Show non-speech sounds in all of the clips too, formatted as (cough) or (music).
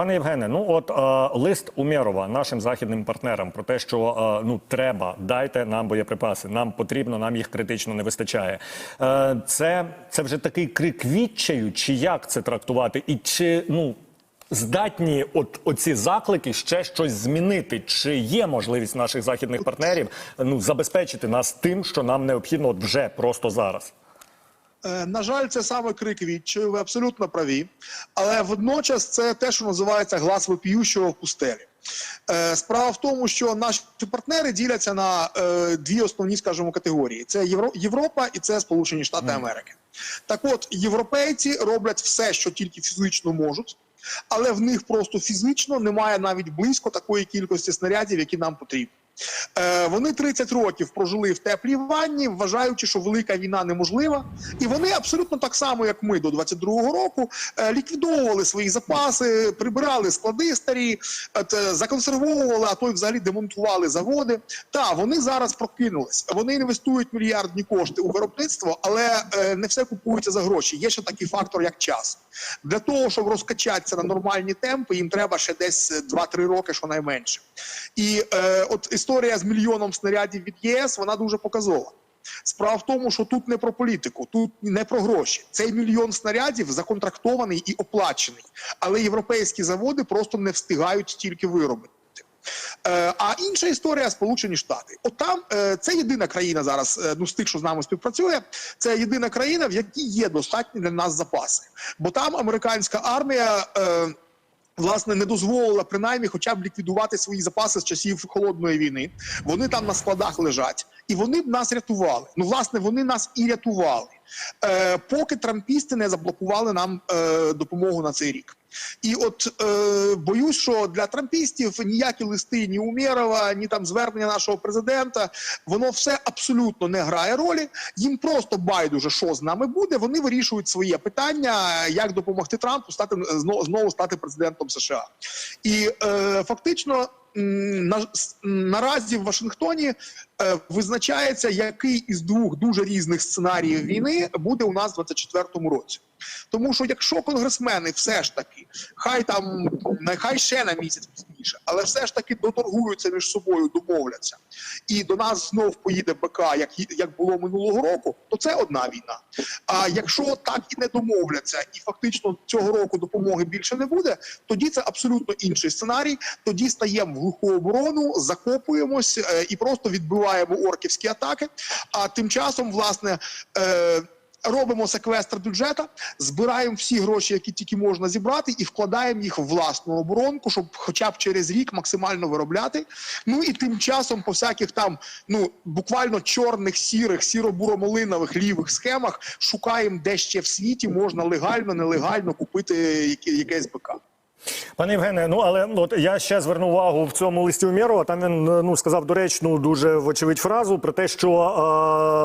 пане Євгене, ну от е, лист Умєрова нашим західним партнерам про те, що е, ну треба, дайте нам боєприпаси, нам потрібно, нам їх критично не вистачає. Е, це, це вже такий крик відчаю, чи як це трактувати, і чи ну. Здатні от оці заклики ще щось змінити? Чи є можливість наших західних партнерів ну забезпечити нас тим, що нам необхідно от вже просто зараз? Е, На жаль, це саме крик відчаю, ви абсолютно праві. Але водночас це те, що називається глас вопіющого в пустелі. Е, Справа в тому, що наші партнери діляться на е, дві основні, скажімо, категорії: це Євро- Європа і це Сполучені Штати Америки. Так от, європейці роблять все, що тільки фізично можуть, але в них просто фізично немає навіть близько такої кількості снарядів, які нам потрібні. Е, вони 30 років прожили в теплій ванні, вважаючи, що велика війна неможлива, і вони абсолютно так само, як ми до 22-го року, е, ліквідовували свої запаси, прибирали склади старі, е, законсервовували, а то й взагалі демонтували заводи. Та вони зараз прокинулись. Вони інвестують мільярдні кошти у виробництво, але е, не все купується за гроші. Є ще такий фактор, як час. Для того, щоб розкачатися на нормальні темпи, їм треба ще десь 2-3 роки, щонайменше. І е, от історія з мільйоном снарядів від ЄС вона дуже показова. Справа в тому, що тут не про політику, тут не про гроші. Цей мільйон снарядів законтрактований і оплачений, але європейські заводи просто не встигають стільки виробити. Е, а інша історія Сполучені Штати. От там е, це єдина країна зараз, е, ну з тих, що з нами співпрацює. Це єдина країна, в якій є достатні для нас запаси. Бо там американська армія. Власне, не дозволила принаймні хоча б ліквідувати свої запаси з часів холодної війни. Вони там на складах лежать, і вони б нас рятували. Ну, власне, вони нас і рятували, е, поки трампісти не заблокували нам е, допомогу на цей рік. І от е, боюсь, що для трампістів ніякі листи ні Умєрова, ні там звернення нашого президента, воно все абсолютно не грає ролі. Їм просто байдуже, що з нами буде. Вони вирішують своє питання, як допомогти Трампу стати знову, знову стати президентом США. І е, фактично. На, наразі в Вашингтоні визначається, який із двох дуже різних сценаріїв війни буде у нас в 24-му році. Тому що якщо конгресмени все ж таки, хай там нехай ще на місяць пізніше, але все ж таки доторгуються між собою, домовляться, і до нас знов поїде БК, як як було минулого року, то це одна війна. А якщо так і не домовляться, і фактично цього року допомоги більше не буде, тоді це абсолютно інший сценарій. Тоді стаємо в глуху оборону, закопуємось е, і просто відбиваємо орківські атаки. А тим часом, власне. Е, Робимо секвестр бюджета, збираємо всі гроші, які тільки можна зібрати, і вкладаємо їх в власну оборонку, щоб хоча б через рік максимально виробляти. Ну і тим часом, по всяких там ну буквально чорних, сірих, сіро-буромолинових лівих схемах шукаємо, де ще в світі можна легально, нелегально купити яке- якесь БК. Пане Євгене, ну але от я ще зверну увагу в цьому листі Умєрова. Там він ну сказав доречну, дуже вочевидь фразу про те, що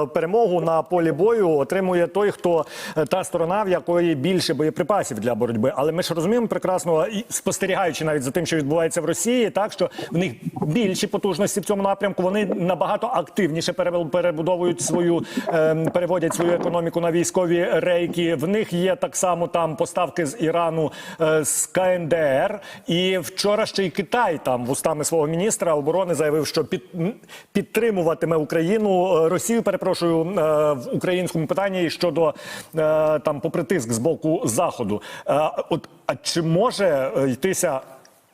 е, перемогу на полі бою отримує той, хто е, та сторона, в якої більше боєприпасів для боротьби. Але ми ж розуміємо прекрасно, спостерігаючи навіть за тим, що відбувається в Росії, так що в них більші потужності в цьому напрямку. Вони набагато активніше пере- перебудовують свою, е, переводять свою економіку на військові рейки. В них є так само там поставки з Ірану е, з КНДР. І вчора ще й Китай там вустами свого міністра оборони заявив, що під, підтримуватиме Україну е, Росію. Перепрошую е, в українському питанні щодо там попри тиск з боку заходу. От а чи може йтися?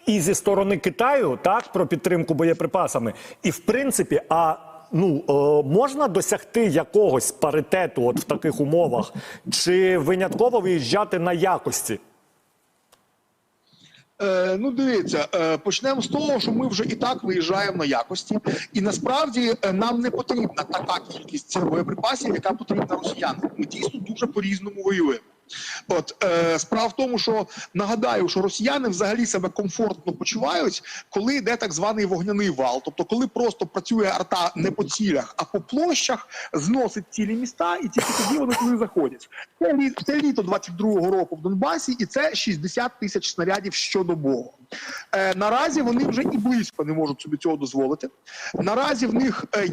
І зі сторони Китаю так про підтримку боєприпасами, і в принципі, а ну е, можна досягти якогось паритету, от в таких умовах, чи винятково виїжджати на якості? Е, ну, дивіться, е, почнемо з того, що ми вже і так виїжджаємо на якості, і насправді нам не потрібна така кількість боєприпасів, яка потрібна росіянам. Ми дійсно дуже по-різному воюємо. От е, справа в тому, що нагадаю, що росіяни взагалі себе комфортно почувають, коли йде так званий вогняний вал. Тобто, коли просто працює арта не по цілях, а по площах, зносить цілі міста, і тільки тоді вони туди заходять. Це, лі, це літо 22-го року в Донбасі, і це 60 тисяч снарядів щодобово. Е, наразі вони вже і близько не можуть собі цього дозволити. Наразі в них е,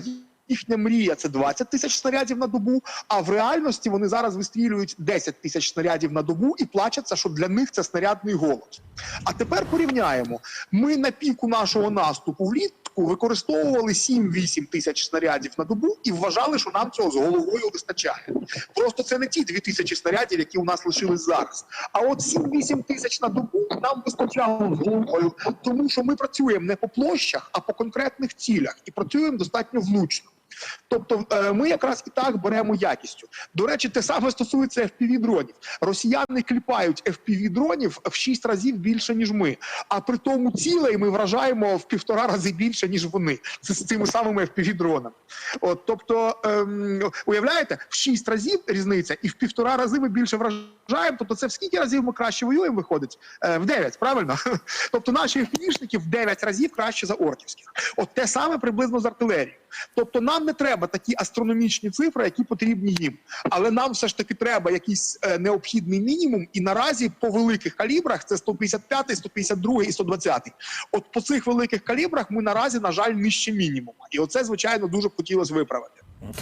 їхня мрія це 20 тисяч снарядів на добу. А в реальності вони зараз вистрілюють 10 тисяч снарядів на добу і плачаться, що для них це снарядний голод. А тепер порівняємо: ми на піку нашого наступу влітку використовували 7-8 тисяч снарядів на добу і вважали, що нам цього з головою вистачає. Просто це не ті 2 тисячі снарядів, які у нас лишились зараз. А от 7-8 тисяч на добу нам вистачало з головою, тому що ми працюємо не по площах, а по конкретних цілях і працюємо достатньо влучно. Тобто е, ми якраз і так беремо якістю. До речі, те саме стосується fpv дронів. Росіяни кліпають fpv дронів в 6 разів більше ніж ми. А при тому цілей ми вражаємо в півтора рази більше ніж вони. Це з цими самими fpv дронами. От тобто, ем, уявляєте, в 6 разів різниця, і в півтора рази ми більше вражаємо. Тобто, це в скільки разів ми краще воюємо? Виходить Е, в 9, правильно? (laughs) Тобто наші FPV-шники в 9 разів краще за орківських. От те саме приблизно з артилерією. Тобто нам не треба такі астрономічні цифри, які потрібні їм. Але нам все ж таки треба якийсь е, необхідний мінімум. І наразі по великих калібрах це 155, 152 і 120. От по цих великих калібрах ми наразі, на жаль, нижче мінімума. І оце, звичайно, дуже б хотілося виправити.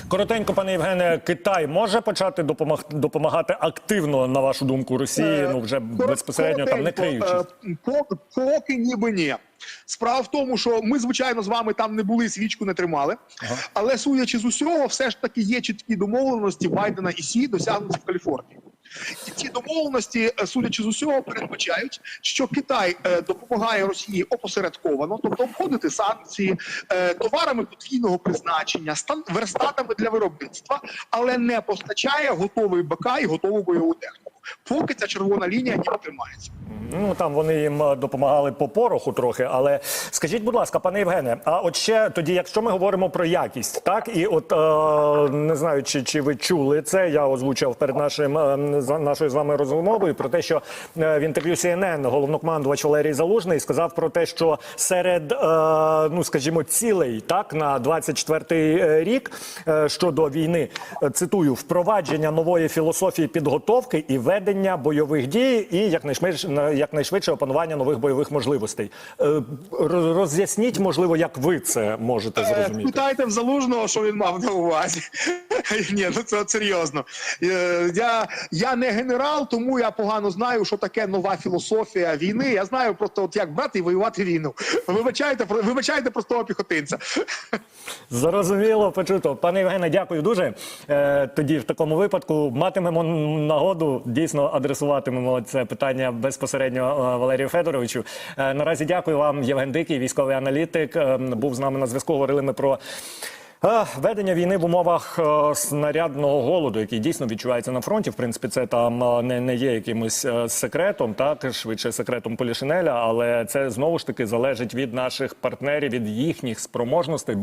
Коротенько, пане Євгене, Китай може почати допомаг... допомагати активно, на вашу думку, Росії, ну вже безпосередньо там не криючись. е, Поки, ніби ні. Справа в тому, що ми, звичайно, з вами там не були, свічку не тримали. Але судячи з усього, все ж таки є чіткі домовленості Байдена і Сі досягнуті в Каліфорнії. І ці домовленості, е, судячи з усього, передбачають, що Китай е, допомагає Росії опосередковано, тобто обходити санкції е, товарами подвійного призначення, верстатами для виробництва, але не постачає готовий БК і готову бойову техніку. Поки ця червона лінія ніби тримається. Ну там вони їм е, допомагали по пороху трохи. Але скажіть, будь ласка, пане Євгене, а от ще тоді, якщо ми говоримо про якість, так і от е, не знаю, чи, чи ви чули це, я озвучив перед нашим е, нашою з вами розмовою про те, що е, в інтерв'ю CNN головнокомандувач Валерій Залужний сказав про те, що серед е, ну скажімо цілей так на 24-й е, рік е, щодо війни цитую впровадження нової філософії підготовки і ведення бойових дій, і якнайшвидше якнайшвидше опанування нових бойових можливостей. Е, Роз'ясніть, можливо, як ви це можете Е, зрозуміти. Питайте в залужного, що він мав на увазі. (laughs) Ні, ну це серйозно. Е, Я, я не генерал, тому я погано знаю, що таке нова філософія війни. Я знаю просто, от як брати і воювати війну. Вибачайте, вибачайте простого піхотинця. (laughs) Зрозуміло, почуто. Пане Євгене, дякую дуже. Тоді в такому випадку матимемо нагоду дійсно адресуватимемо це питання безпосередньо е, Валерію Федоровичу. Е, наразі дякую вам, Євген Дикий, військовий аналітик. е, був з нами на зв'язку. Говорили ми про. Ведення війни в умовах снарядного голоду, який дійсно відчувається на фронті. В принципі, це там не, не є якимось секретом, так швидше секретом Полішинеля, але це знову ж таки залежить від наших партнерів, від їхніх спроможностей.